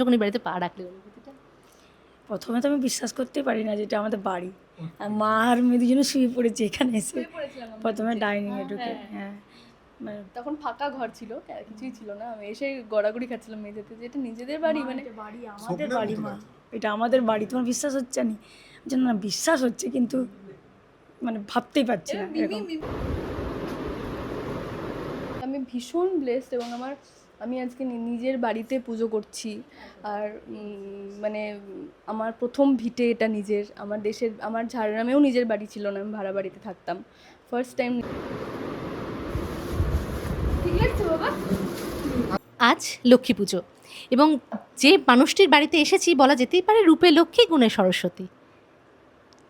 যখন এই বাড়িতে পা রাখলে প্রথমে তো আমি বিশ্বাস করতেই পারি না যেটা আমাদের বাড়ি। আর মা আর মেয়ে দুজনে শুয়ে পড়েছে এখানে এসে। প্রথমে ডাইনিংয়ে ঢুকে হ্যাঁ। মানে তখন ফাঁকা ঘর ছিল কিছুই ছিল না। আমি এসে গড়াগড়ি খাচ্ছিলাম মেঝেতে যে এটা নিজেদের বাড়ি মানে বাড়ি আমাদের বাড়ি মা। এটা আমাদের বাড়ি তোমার বিশ্বাস হচ্ছে না? যেন না বিশ্বাস হচ্ছে কিন্তু মানে ভাবতেই পারছি না আমি ভীষণ ব্লেসড এবং আমার আমি আজকে নিজের বাড়িতে পুজো করছি। আর মানে আমার প্রথম ভিটে এটা নিজের। আমার দেশের, আমার ঝাড়গ্রামেও নিজের বাড়ি ছিল না, আমি ভাড়া বাড়িতে থাকতাম। ফার্স্ট টাইম আজ লক্ষ্মী পুজো। এবং যে মানুষটির বাড়িতে এসেছি বলা যেতেই পারে রূপে লক্ষ্মী, গুণে সরস্বতী।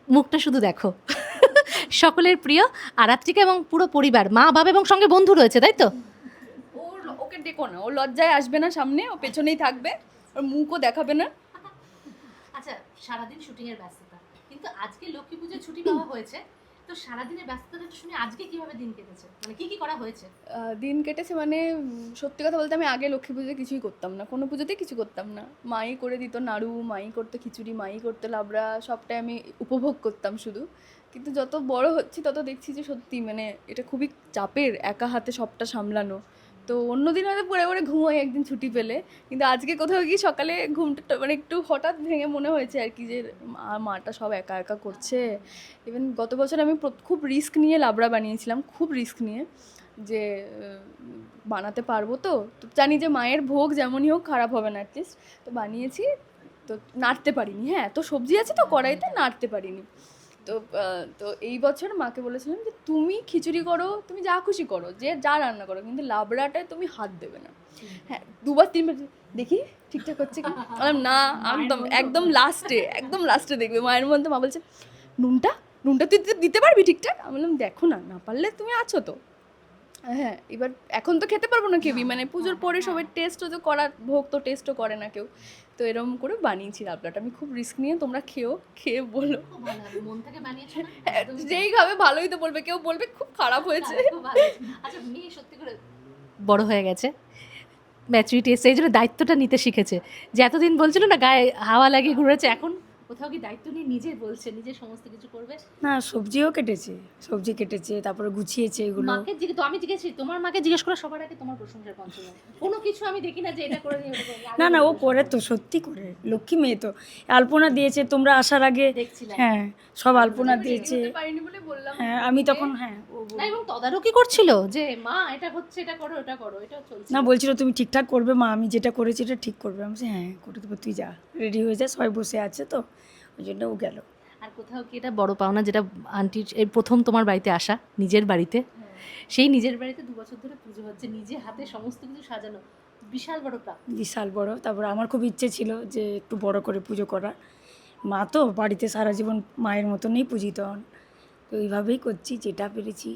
মুখটা শুধু দেখো। সকলের প্রিয় আরাত্রিকা এবং পুরো পরিবার, মা, বাবা এবং সঙ্গে বন্ধু রয়েছে, তাই তো? ওকে ডেকো না ও লজ্জায় আসবে না সামনে ও পেছনেই থাকবে ওর মুখও দেখাবে না। আচ্ছা সারাদিন শুটিংয়ের ব্যস্ততা। কিন্তু আজকে লক্ষ্মী পুজোর ছুটি পাওয়া হয়েছে তো সারাদিনের ব্যস্ততা শুনে আজকে কীভাবে দিন কেটেছে? মানে কি কি করা হয়েছে? দিন কেটেছে মানে সত্যি কথা বলতে আমি আগে লক্ষ্মী পুজোতে কিছুই করতাম না কোনো পুজোতেই কিছু করতাম না। মাই করে দিত নাড়ু মাই করতো খিচুড়ি মাই করতো লাবড়া সবটাই আমি উপভোগ করতাম শুধু। কিন্তু যত বড় হচ্ছি তত দেখছি যে সত্যি মানে এটা খুবই চাপের একা হাতে সবটা সামলানো। তো অন্যদিন হয়তো পরে পরে ঘুমাই একদিন ছুটি পেলে। কিন্তু আজকে কোথাও গিয়ে সকালে ঘুমটা মানে একটু হঠাৎ ভেঙে মনে হয়েছে আর কি যে মাটা সব একা একা করছে। ইভেন গত বছর আমি খুব রিস্ক নিয়ে লাবড়া বানিয়েছিলাম, খুব রিস্ক নিয়ে যে বানাতে পারব তো। তো জানি যে মায়ের ভোগ যেমনই হোক খারাপ হবে না অ্যাটলিস্ট তো বানিয়েছি, তো নাড়তে পারিনি। হ্যাঁ তো সবজি আছে তো কড়াইতে, নাড়তে পারিনি। তো তো এই বছর মাকে বলেছিলাম যে তুমি খিচুড়ি করো তুমি যা খুশি করো যে যা রান্না করো কিন্তু লাবড়াটায় তুমি হাত দেবে না। হ্যাঁ দুবার তিনবার দেখি ঠিকঠাক হচ্ছে কি? বললাম না একদম একদম লাস্টে একদম লাস্টে দেখবে মায়ের মধ্যে মা বলছে নুনটা নুনটা তুই দিতে- দিতে পারবি ঠিকঠাক? আমি বললাম দেখো না না পারলে তুমি আছো তো। হ্যাঁ এবার এখন তো খেতে পারব না কেউই। মানে পুজোর পরে সবাই টেস্টও তো করার ভোগ তো টেস্টও করে না কেউ। তো এরকম করে বানিয়েছি লাবলাটা আমি খুব রিস্ক নিয়ে তোমরা খেও খেয়ে বলো। মন থেকে বানিয়েছো হ্যাঁ, যেই খাবে ভালোই তো বলবে। কেউ বলবে খুব খারাপ হয়েছে। হয়েছে। আচ্ছা মেয়ে সত্যি করে বড় হয়ে গেছে। ম্যাচুরিটি এসে এই জন্য দায়িত্বটা নিতে শিখেছে। যে এতদিন বলছিল না গায়ে হাওয়া লাগিয়ে ঘুরেছে এখন কোথাও কি দায়িত্ব নিয়ে নিজে বলছে নিজে সমস্ত কিছু করবে? না সবজিও কেটেছে সবজি কেটেছে তারপরে গুছিয়েছে এগুলো। মাকে জিজ্ঞেস তো আমি জিজ্ঞেস তোমার মাকে জিজ্ঞেস করে সবার আগে তোমার প্রশংসার পঞ্চম কোনো কিছু আমি দেখি না যে এটা করে। না না ও করে তো সত্যি করে। লক্ষ্মী মেয়ে তো। আলপনা দিয়েছে তোমরা আসার আগে হ্যাঁ সব আলপনা দিয়েছে। হ্যাঁ আমি তখন হ্যাঁ না এবং তদারকি করছিল যে মা এটা হচ্ছে এটা করো এটা করো এটা চলছে। না বলছিল তুমি ঠিকঠাক করবে মা আমি যেটা করেছি এটা ঠিক করবে। আমি বলছি, হ্যাঁ করে দেবো তুই যা রেডি হয়ে যা সবাই বসে আছে তো। ওই জন্য ও গেল। আর কোথাও কি এটা বড় পাওনা যেটা আন্টির এই প্রথম তোমার বাড়িতে আসা নিজের বাড়িতে? সেই নিজের বাড়িতে দু বছর ধরে পুজো হচ্ছে নিজে হাতে সমস্ত কিছু সাজানো বিশাল বড় প্রাপ্তি। বিশাল বড় তারপর আমার খুব ইচ্ছে ছিল যে একটু বড় করে পুজো করা মা তো বাড়িতে সারা জীবন মায়ের মতনই পূজিত হন। তো এইভাবেই করছি যেটা পেরেছি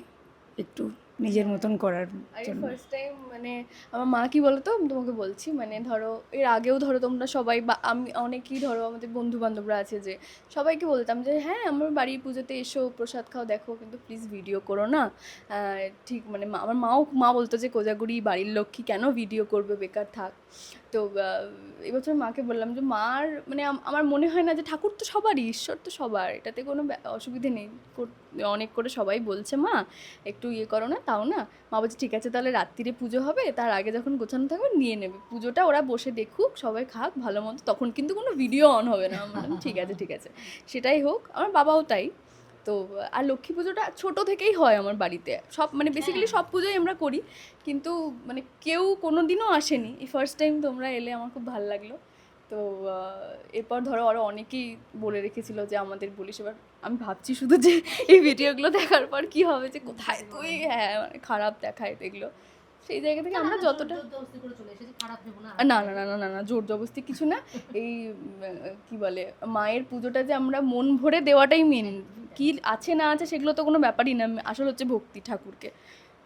একটু নিজের মতন করার জন্য। ফার্স্ট টাইম মানে আমার মা কি বলতো? আমি তোমাকে বলছি মানে ধরো এর আগেও ধরো তোমরা সবাই বা আমি অনেকেই ধরো আমাদের বন্ধু বান্ধবরা আছে যে সবাইকে বলতাম যে হ্যাঁ আমার বাড়ির পুজোতে এসো প্রসাদ খাও দেখো কিন্তু প্লিজ ভিডিও করো না। ঠিক মানে আমার মাও মা বলতো যে কোজাগুড়ি বাড়ির লক্ষ্মী কেন ভিডিও করবে? বেকার থাক। তো এবছর মাকে বললাম যে, মার মানে আমার মনে হয় না যে ঠাকুর তো সবারই, ঈশ্বর তো সবার। এটাতে কোনো অসুবিধে নেই। অনেক করে সবাই বলছে, মা, একটু ইয়ে করো না, তাও না? মা বলছে, ঠিক আছে, তাহলে রাত্রিরে পুজো হবে। তার আগে যখন গোছানো থাকবে, নিয়ে নেবে। পুজোটা ওরা বসে দেখুক, সবাই খাক, ভালো মতো তখন কিন্তু কোনো ভিডিও অন হবে না। ঠিক আছে ঠিক আছে। সেটাই হোক। আমার বাবাও তাই। তো আর লক্ষ্মী পুজোটা ছোট থেকেই হয় আমার বাড়িতে। সব মানে বেসিক্যালি সব পুজোই আমরা করি। কিন্তু মানে কেউ কোনো দিনও আসেনি। এই ফার্স্ট টাইম তোমরা এলে আমার খুব ভালো লাগল। তো এরপর ধরো আরও অনেকেই বলে রেখেছিল যে আমাদের বলিস। এবার আমি ভাবছি শুধু যে এই ভিডিওগুলো দেখার পর কি হবে যে কোথায় তুই হ্যাঁ মানে খারাপ দেখায় এগুলো। সেই জায়গা থেকে আমরা যতটা জোরদস্তি করে চলে এসেছি খারাপ ভেবো না। না না না না না জোর জবস্তি কিছু না। এই কি বলে মায়ের পুজোটা যে আমরা মন ভরে দেওয়াটাই মেন কি আছে না আছে সেগুলো তো কোনো ব্যাপারই না আসল হচ্ছে ভক্তি ঠাকুরকে।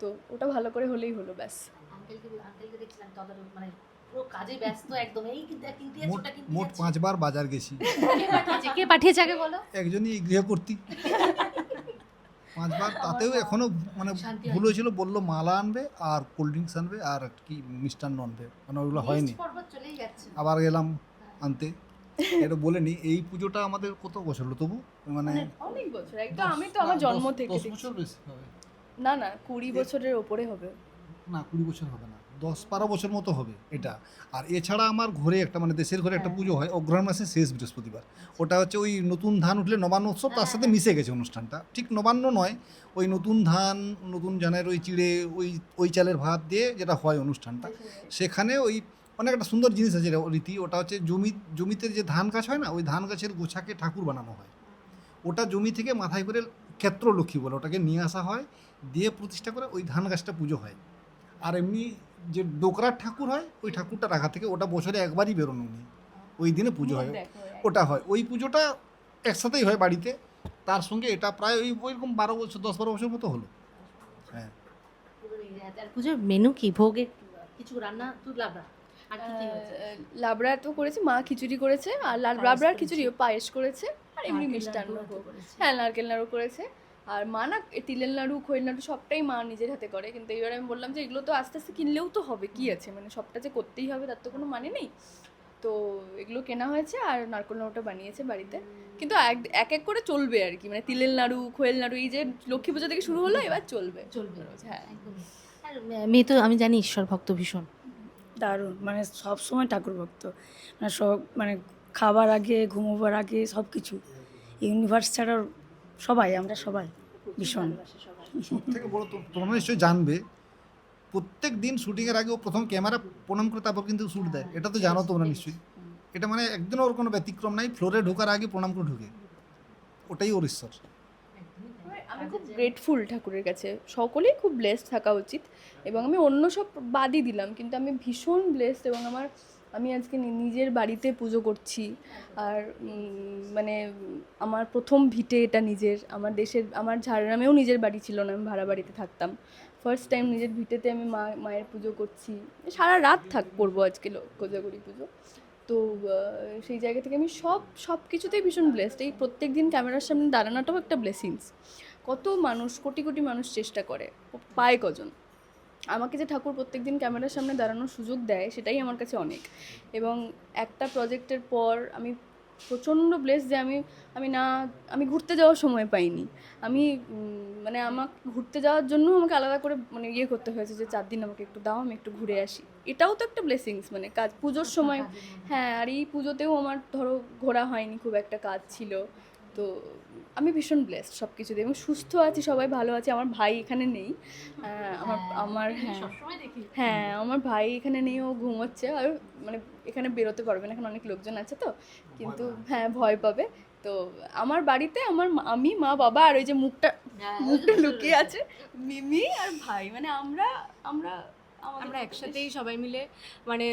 তো ওটা ভালো করে হলেই হলো ব্যাস। মানে পুরো কাজে ব্যস্ত একদম। এই কিনতে কিনতে যাচ্ছে, মোট। পাঁচবার বাজার গেছি। কে পাঠিয়েছে? কে পাঠিয়েছে আগে বলো? একজনই গৃহকর্তী পাঁচবার তাতেও এখনও মানে ভুল হয়েছিল বলল মালা আনবে আর কোল্ড ড্রিঙ্কস আনবে আর কি মিষ্টান্ন আনবে। মানে ওগুলো হয়নি। আবার গেলাম আনতে। এটা বলে বলেনি এই পুজোটা আমাদের কত বছর হলো তবু? মানে অনেক বছর একদম আমি তো আমার জন্ম থেকে দশ। বছর বেশি হবে। না না কুড়ি বছরের ওপরে হবে। না কুড়ি বছর হবে না। দশ বারো বছর মতো হবে এটা। আর এছাড়া আমার ঘরে একটা মানে দেশের ঘরে একটা হ্যাঁ। পুজো হয় অগ্রহণ মাসের শেষ বৃহস্পতিবার। ওটা হচ্ছে ওই নতুন ধান উঠলে নবান্ন উৎসব তার সাথে মিশে গেছে অনুষ্ঠানটা। ঠিক নবান্ন নয় ওই নতুন ধান নতুন জানের ওই চিড়ে ওই ওই চালের ভাত দিয়ে যেটা হয় অনুষ্ঠানটা সেখানে ওই অনেক একটা সুন্দর জিনিস আছে রীতি ওটা হচ্ছে জমি জমিতে যে ধান গাছ হয় না ওই ধান গাছের গোছাকে ঠাকুর বানানো হয়। ওটা জমি থেকে মাথায় করে ক্ষেত্র লক্ষ্মী বলে ওটাকে নিয়ে আসা হয় দিয়ে প্রতিষ্ঠা করে ওই ধান গাছটা পুজো হয়। আর এমনি যে ডোকরার ঠাকুর হয় ওই ঠাকুরটা রাখা থেকে ওটা বছরে একবারই বেরোনো নেই ওই দিনে পুজো হয়। ওটা হয়। ওই পুজোটা একসাথেই হয় বাড়িতে। তার সঙ্গে এটা প্রায় ওই ওইরকম বারো বছর দশ বারো বছর মতো হলো। হ্যাঁ। আর পুজোর মেনু কি? ভোগের কিছু রান্না? তুই লাবড়া। আর কি কি হয়েছে? আহ, লাবড়া তো করেছে মা খিচুড়ি করেছে আর লাল লাবড়ার খিচুড়ি পায়েস করেছে আর এমনি মিষ্টান্ন। হ্যাঁ নারকেল নাড়ু করেছে। আর মা না তিলের নাড়ু খৈল নাড়ু সবটাই মা নিজের হাতে করে। কিন্তু এবার আমি বললাম যে এগুলো তো আস্তে আস্তে কিনলেও তো হবে কি আছে? মানে সবটা যে করতেই হবে তার তো কোনো মানে নেই। তো এগুলো কেনা হয়েছে আর নারকেল নাড়ুটা বানিয়েছে বাড়িতে। কিন্তু এক এক করে চলবে আর কি। মানে তিলের নাড়ু খোয়েল নাড়ু এই যে লক্ষ্মী পুজো থেকে শুরু হলো এবার চলবে। চলবে। হ্যাঁ। আর মেয়ে তো আমি জানি ঈশ্বর ভক্ত ভীষণ। দারুণ। মানে সব সময় ঠাকুর ভক্ত। মানে সব মানে খাবার আগে ঘুমোবার আগে সব কিছু ইউনিভার্স ছাড়া সবাই আমরা সবাই। ভীষণ। থেকে বড় তো- তোমরা নিশ্চয়ই জানবে প্রত্যেক দিন শুটিংয়ের আগে ও প্রথম ক্যামেরা প্রণাম করে তারপর কিন্তু শ্যুট দেয়। এটা তো জানো তোমরা নিশ্চয়ই। এটা মানে একদিনও ওর কোনো ব্যতিক্রম নাই ফ্লোরে ঢোকার আগে প্রণাম করে ঢুকে। ওটাই ওর ঈশ্বর। আমি খুব গ্রেটফুল ঠাকুরের কাছে। সকলেই খুব ব্লেসড থাকা উচিত। এবং আমি অন্য সব বাদই দিলাম কিন্তু আমি ভীষণ ব্লেসড এবং আমার আমি আজকে নিজের বাড়িতে পুজো করছি। আর মানে আমার প্রথম ভিটে এটা নিজের। আমার দেশের, আমার ঝাড়গ্রামেও নিজের বাড়ি ছিল না, আমি ভাড়া বাড়িতে থাকতাম। ফার্স্ট টাইম নিজের ভিটেতে আমি মা, মায়ের পুজো করছি। সারা রাত থাক, করব আজকে কোজাগরি পুজো। তো সেই জায়গা থেকে আমি সব সব কিছুতেই ভীষণ ব্লেসড এই প্রত্যেক দিন ক্যামেরার সামনে দাঁড়ানোটাও একটা ব্লেসিংস কত মানুষ, কোটি কোটি মানুষ চেষ্টা করে। পায় কজন? আমাকে যে ঠাকুর প্রত্যেক দিন ক্যামেরার সামনে দাঁড়ানোর সুযোগ দেয় সেটাই আমার কাছে অনেক। এবং একটা প্রজেক্টের পর আমি প্রচণ্ড ব্লেস যে আমি আমি না আমি ঘুরতে যাওয়ার সময় পাইনি। আমি মানে আমাকে ঘুরতে যাওয়ার জন্য আমাকে আলাদা করে মানে ইয়ে করতে হয়েছে যে চার দিন আমাকে একটু দাও আমি একটু ঘুরে আসি। এটাও তো একটা ব্লেসিংস মানে কাজ পুজোর সময় হ্যাঁ আর এই পুজোতেও আমার ধরো ঘোরা হয়নি খুব একটা কাজ ছিল। তো আমি ভীষণ ব্লেসড সব কিছুতে এবং সুস্থ আছি সবাই ভালো আছে আমার ভাই এখানে নেই। আমার আমার হ্যাঁ। সবসময় হ্যাঁ আমার ভাই এখানে নেই ও ঘুমোচ্ছে। আর মানে এখানে বেরোতে পারবে না এখানে অনেক লোকজন আছে তো। কিন্তু হ্যাঁ ভয় পাবে। তো আমার বাড়িতে আমার আমি মা বাবা আর ওই যে মুখটা মুখটা লুকিয়ে আছে মিমি আর ভাই। মানে আমরা আমরা আমরা একসাথেই সবাই মিলে মানে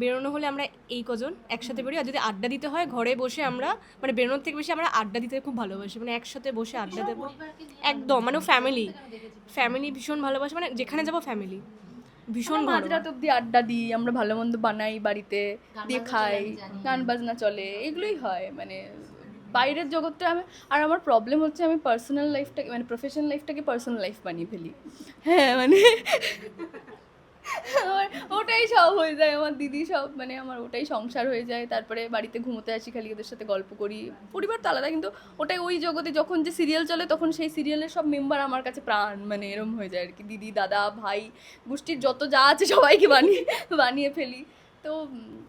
বেরোনো হলে আমরা এই কজন একসাথে বেরোই। আর যদি আড্ডা দিতে হয় ঘরে বসে আমরা মানে বেরোনোর থেকে বেশি আমরা আড্ডা দিতে খুব ভালোবাসি। মানে একসাথে বসে আড্ডা দেবো। একদম মানে ফ্যামিলি ফ্যামিলি ভীষণ ভালোবাসে। মানে যেখানে যাব ফ্যামিলি ভীষণ মাঝরাত অব্দি আড্ডা দিই আমরা ভালো মন্দ বানাই বাড়িতে দিয়ে খাই। গান বাজনা চলে এগুলোই হয়। মানে বাইরের জগতে আমি আর আমার প্রবলেম হচ্ছে আমি পার্সোনাল লাইফটাকে মানে প্রফেশনাল লাইফটাকে পার্সোনাল লাইফ বানিয়ে ফেলি। হ্যাঁ মানে আমার ওটাই সব হয়ে যায়, আমার দিদি সব মানে আমার ওটাই সংসার হয়ে যায়, তারপরে বাড়িতে ঘুমোতে আসি, খালি ওদের সাথে গল্প করি, পরিবার তো আলাদা, কিন্তু ওটাই ওই জগতে যখন যে সিরিয়াল চলে, তখন সেই সিরিয়ালের সব মেম্বার আমার কাছে প্রাণ মানে এরম হয়ে যায় আর কি, দিদি, দাদা, ভাই, গোষ্ঠীর যত যা আছে সবাইকে বানিয়ে বানিয়ে ফেলি। তো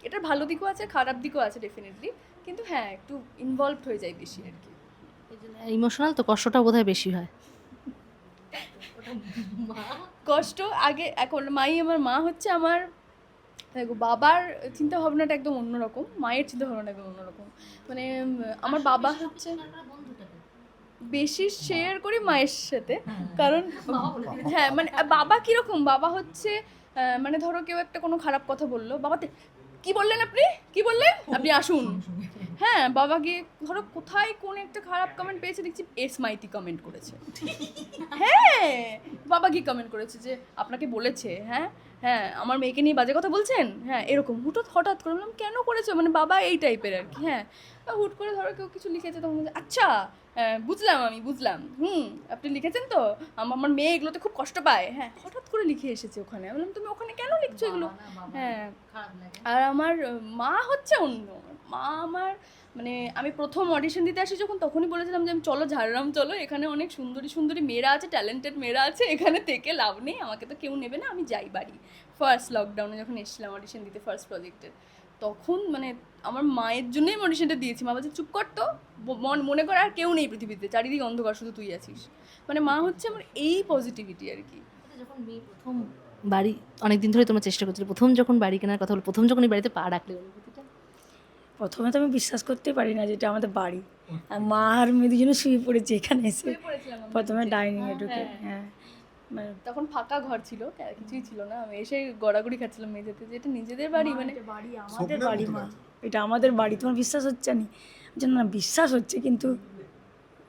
এটার ভালো দিকও আছে, খারাপ দিকও আছে ডেফিনেটলি কিন্তু হ্যাঁ একটু ইনভলভড হয়ে যায় বেশি আর কি। ইমোশনাল তো কষ্টটা বোধহয় বেশি হয়। কষ্ট আগে এখন মাই আমার মা হচ্ছে আমার দেখো বাবার চিন্তা ভাবনাটা একদম অন্যরকম মায়ের চিন্তা ভাবনাটা একদম অন্যরকম। মানে আমার বাবা হচ্ছে বেশি শেয়ার করি মায়ের সাথে কারণ হ্যাঁ মানে বাবা কীরকম? বাবা হচ্ছে মানে ধরো কেউ একটা কোনো খারাপ কথা বলল বাবাতে কি বললেন আপনি? কি বললেন? আপনি আসুন। হ্যাঁ বাবা গিয়ে, ধরো কোথায় কোন একটা খারাপ কমেন্ট পেয়েছে, দেখছি এস মাইতি কমেন্ট করেছে। হ্যাঁ বাবা গিয়ে কমেন্ট করেছে যে, আপনাকে বলেছে হ্যাঁ হ্যাঁ আমার মেয়েকে নিয়ে বাজে কথা বলছেন? হ্যাঁ এরকম হুটত হঠাৎ করে, বললাম, কেন করেছ? মানে বাবা এই টাইপের আর কি হ্যাঁ। হুট করে ধরো কেউ কিছু লিখেছে, তখন আচ্ছা বুঝলাম আমি বুঝলাম। হুম আপনি লিখেছেন তো? আম- আমার মেয়ে এগুলোতে খুব কষ্ট পায়। হ্যাঁ হঠাৎ করে লিখে এসেছে ওখানে। আমি বললাম তুমি ওখানে কেন লিখছো এগুলো? হ্যাঁ। আর আমার মা হচ্ছে অন্য। মা আমার মানে আমি প্রথম অডিশন দিতে আসি যখন তখনই বলেছিলাম যে আমি চলো ঝাড়গ্রাম চলো। এখানে অনেক সুন্দরী সুন্দরী মেয়েরা আছে ট্যালেন্টেড মেয়েরা আছে। এখানে থেকে লাভ নেই। আমাকে তো কেউ নেবে না। আমি যাই বাড়ি। ফার্স্ট লকডাউনে যখন এসেছিলাম অডিশন দিতে ফার্স্ট প্রজেক্টের তখন মানে আমার মায়ের জন্যই অডিশনটা দিয়েছি। মা বলছে চুপ কর তো। মন মনে কর আর কেউ নেই পৃথিবীতে। চারিদিকে অন্ধকার শুধু তুই আছিস। মানে মা হচ্ছে আমার এই পজিটিভিটি আর কি। যখন মেয়ে প্রথম বাড়ি অনেকদিন ধরে তোমরা চেষ্টা করছিলে প্রথম যখন বাড়ি কেনার কথা হলো প্রথম যখন এই বাড়িতে পা রাখলে প্রথমে তো আমি বিশ্বাস করতেই পারি না যেটা আমাদের বাড়ি। আর মা আর মেয়ে দুজনে শুয়ে পড়েছে এখানে এসে। প্রথমে। ডাইনিংয়ে ঢুকে হ্যাঁ। মানে তখন ফাঁকা ঘর ছিল কিছুই ছিল না। আমি এসে গড়াগড়ি খাচ্ছিলাম মেঝেতে যে এটা নিজেদের বাড়ি মানে বাড়ি আমাদের বাড়ি মা। এটা আমাদের বাড়ি তোমার বিশ্বাস হচ্ছে না? যে না বিশ্বাস হচ্ছে কিন্তু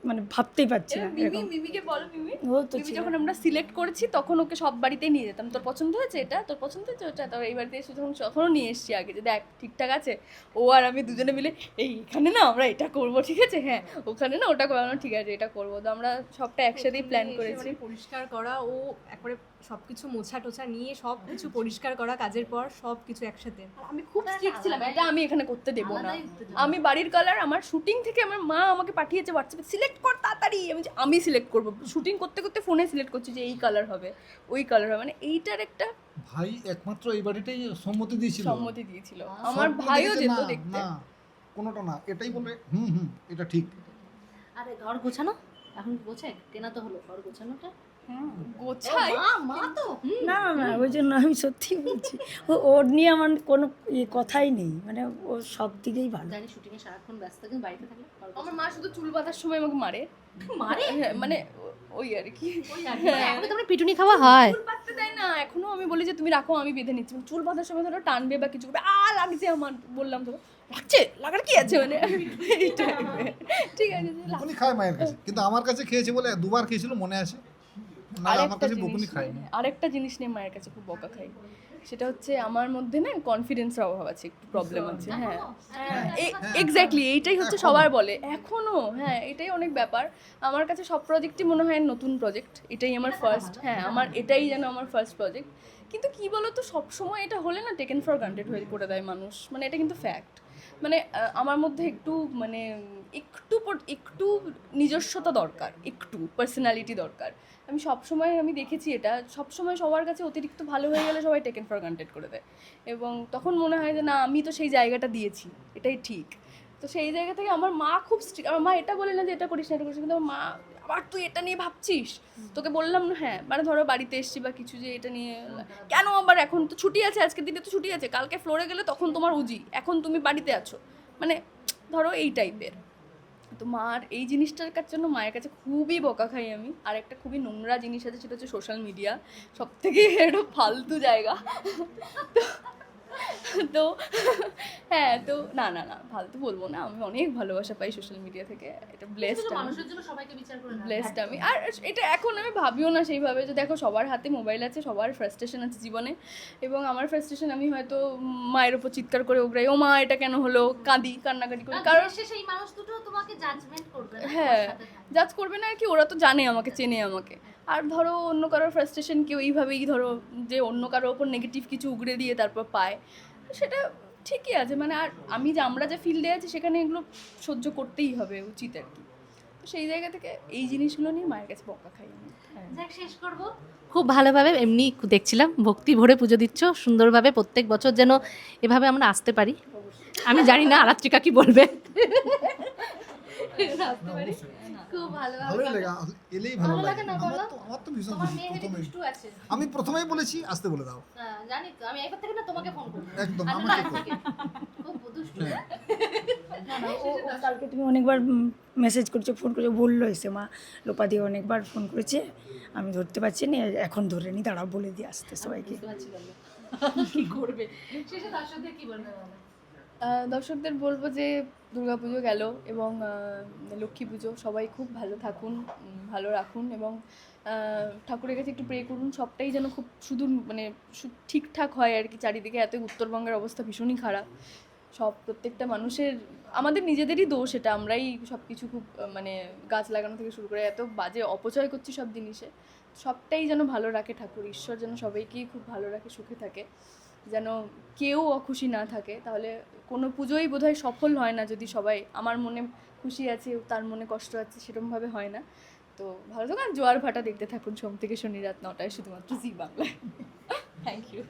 মানে ভাবতেই পারছি না মিমি মিমিকে বলো মিমি। ও তো মিমি যখন আমরা সিলেক্ট করেছি তখন ওকে সব বাড়িতেই নিয়ে যেতাম। তোর পছন্দ হয়েছে এটা? তোর পছন্দ হয়েছে ওটা? তোর এই বাড়িতে এসে যখন তখনও নিয়ে এসেছি আগে যে দেখ ঠিকঠাক আছে। ও আর আমি দুজনে মিলে এই এখানে না আমরা এটা করব ঠিক আছে? হ্যাঁ ওখানে না ওটা করানো ঠিক আছে এটা করব। তো আমরা সবটা একসাথেই প্ল্যান করেছি। মানে পরিষ্কার করা ও একবারে সব কিছু মোছা টোছা নিয়ে সব কিছু পরিষ্কার করা কাজের পর সব কিছু একসাথে আমি খুব স্ট্রিক্ট ছিলাম এটা আমি এখানে করতে দেবো না। আমি বাড়ির কালার আমার শুটিং থেকে আমার মা আমাকে পাঠিয়েছে হোয়াটসঅ্যাপে সিলেক্ট কর তাড়াতাড়ি। আমি যে আমি সিলেক্ট করব। শুটিং করতে করতে ফোনে সিলেক্ট করছি যে এই কালার হবে ওই কালার হবে। মানে এইটার একটা ভাই একমাত্র এই বাড়িটাই সম্মতি দিয়েছিল। সম্মতি দিয়েছিল। আমার ভাইও যেত দেখতে। না কোনোটা না। এটাই বলে হুম হুম এটা ঠিক। আরে ঘর গোছানো? এখন কি গোছায় কেনা তো হলো ঘর গোছানোটা? গোছাই? মা মা তো? না না ওই জন্য আমি সত্যি বলছি। ও ওর নিয়ে আমার কোনো ইয়ে কথাই নেই। মানে ও সব দিকেই ভালো। জানি শুটিং সারাক্ষণ ব্যস্ত কিন্তু বাড়িতে থাকলে আমার মা শুধু চুল বাঁধার সময় আমাকে মারে। মারে? হ্যাঁ, মানে ওই আর কি। এখন তো পিটুনি খাওয়া হয়। চুল বাঁধতে দেয় না এখনও আমি বলি যে তুমি রাখো আমি বেঁধে নিচ্ছি। চুল বাঁধার সময় ধরো টানবে বা কিছু করবে আ লাগছে আমার বললাম তো লাগছে? লাগার কি আছে মানে? ঠিক আছে খায় মায়ের কাছে। কিন্তু আমার কাছে খেয়েছে বলে দুবার খেয়েছিল মনে আছে? আরেকটা জিনিস নিয়ে- আরেকটা জিনিস নিয়ে মায়ের কাছে খুব বকা খাই। সেটা হচ্ছে আমার মধ্যে না কনফিডেন্সের অভাব আছে একটু প্রবলেম আছে হ্যাঁ। এক্স্যাক্টলি এইটাই হচ্ছে সবার বলে এখনও হ্যাঁ এটাই অনেক ব্যাপার। আমার কাছে সব প্রজেক্টই মনে হয় নতুন প্রজেক্ট এটাই আমার ফার্স্ট হ্যাঁ আমার এটাই যেন আমার ফার্স্ট প্রজেক্ট কিন্তু কি বলতো সবসময় এটা হলে না টেকেন ফর গ্রান্টেড হয়ে করে দেয় মানুষ মানে এটা কিন্তু ফ্যাক্ট মানে আমার মধ্যে একটু মানে একটু একটু নিজস্বতা দরকার একটু পার্সোনালিটি দরকার। আমি সবসময় আমি দেখেছি এটা। সবসময় সবার কাছে অতিরিক্ত ভালো হয়ে গেলে সবাই টেকেন ফর গ্রান্টেড করে দেয়। এবং তখন মনে হয় যে না আমি তো সেই জায়গাটা দিয়েছি। এটাই ঠিক। তো সেই জায়গা থেকে আমার মা খুব আমার মা এটা বলে না যে এটা করিস না এটা করিস কিন্তু আমার মা আবার তুই এটা নিয়ে ভাবছিস? তোকে বললাম না হ্যাঁ মানে ধরো বাড়িতে এসছি বা কিছু যে এটা নিয়ে কেন আবার এখন তো ছুটি আছে আজকের দিনে তো ছুটি আছে। কালকে ফ্লোরে গেলে তখন তোমার উজি এখন তুমি বাড়িতে আছো। মানে ধরো এই টাইপের তো মার এই জিনিসটার জন্য মায়ের কাছে খুবই বকা খাই আমি। আর একটা খুবই নোংরা জিনিস আছে, সেটা হচ্ছে সোশ্যাল মিডিয়া সব থেকে একটা ফালতু জায়গা। তো- তো হ্যাঁ তো না না না ফালতু বলব না। আমি অনেক ভালোবাসা পাই সোশ্যাল মিডিয়া থেকে। এটা ব্লেসড মানুষের জন্য সবাইকে বিচার করে ব্লেসড আমি। আর এটা এখন আমি ভাবিও না সেইভাবে যে দেখো সবার হাতে মোবাইল আছে সবার ফ্রাস্ট্রেশন আছে জীবনে। এবং আমার ফ্রাস্ট্রেশন আমি হয়তো মায়ের ওপর চিৎকার করে ওগরাই ও মা এটা কেন হলো? কাঁদি কান্নাকাটি করি। কারণ সেই মানুষ দুটো তোমাকে জাজমেন্ট করবে হ্যাঁ জাজ করবে না আর কি ওরা তো জানে আমাকে চেনে আমাকে। আর ধরো অন্য কারোর ফ্রাস্ট্রেশন কেউ এইভাবেই ধরো যে অন্য কারোর ওপর নেগেটিভ কিছু উগড়ে দিয়ে তারপর পায় সেটা ঠিকই আছে মানে আর আমি যে আমরা যে ফিল্ডে আছি সেখানে এগুলো সহ্য করতেই হবে উচিত আর কি তো সেই জায়গা থেকে এই জিনিসগুলো নিয়ে মায়ের কাছে বকা খাই আমি হ্যাঁ যাক শেষ করব খুব ভালোভাবে এমনি দেখছিলাম ভক্তি ভরে পুজো দিচ্ছ সুন্দরভাবে প্রত্যেক বছর যেন এভাবে আমরা আসতে পারি আমি জানি না আরাত্রিকা কি বলবে আসতে পারি খুব ভালো ভালোই লাগে। এলেই ভালো ভালো লাগে লাগে। আমার তো আমার তো ভীষণ খুশি প্রথমে আমি প্রথমেই বলেছি আসতে বলে দাও। জানি তো আমি একবার থেকে না তোমাকে ফোন করব। একদম আমাকে তার তো। থেকে। খুব দুষ্টু। না, না, ও ও কালকে তুমি অনেকবার মেসেজ করছ ফোন করছ বলল এসে মা। লোপা দিয়ে অনেকবার ফোন করেছে। আমি ধরতে পারছি না এখন ধরে নি দাঁড়াও বলে দিয়ে আসতে সবাইকে। বুঝতে পারছি বলো। কি করবে? শেষে তার কি বলবে দর্শকদের বলব যে দুর্গাপুজো গেল এবং লক্ষ্মী পুজো। সবাই খুব ভালো থাকুন ভালো রাখুন এবং ঠাকুরের কাছে একটু প্রে করুন। সবটাই যেন খুব শুধু মানে ঠিকঠাক হয় আর কি। চারিদিকে এত উত্তরবঙ্গের অবস্থা ভীষণই খারাপ। সব প্রত্যেকটা মানুষের, আমাদের নিজেদেরই দোষ এটা। আমরাই সব কিছু খুব মানে গাছ লাগানো থেকে শুরু করে এত বাজে অপচয় করছি সব জিনিসে। সবটাই যেন ভালো রাখে ঠাকুর। ঈশ্বর যেন সবাইকেই খুব ভালো রাখে, সুখে থাকে। যেন কেউ অখুশি না থাকে। তাহলে কোনো পুজোই বোধহয় সফল হয় না যদি সবাই আমার মনে খুশি আছে, তার মনে কষ্ট আছে সেরকমভাবে হয় না। তো ভালো থাকুন, জোয়ার ভাটা দেখতে থাকুন সোম থেকে শনি রাত নটায় শুধুমাত্র জি বাংলায়। Thank you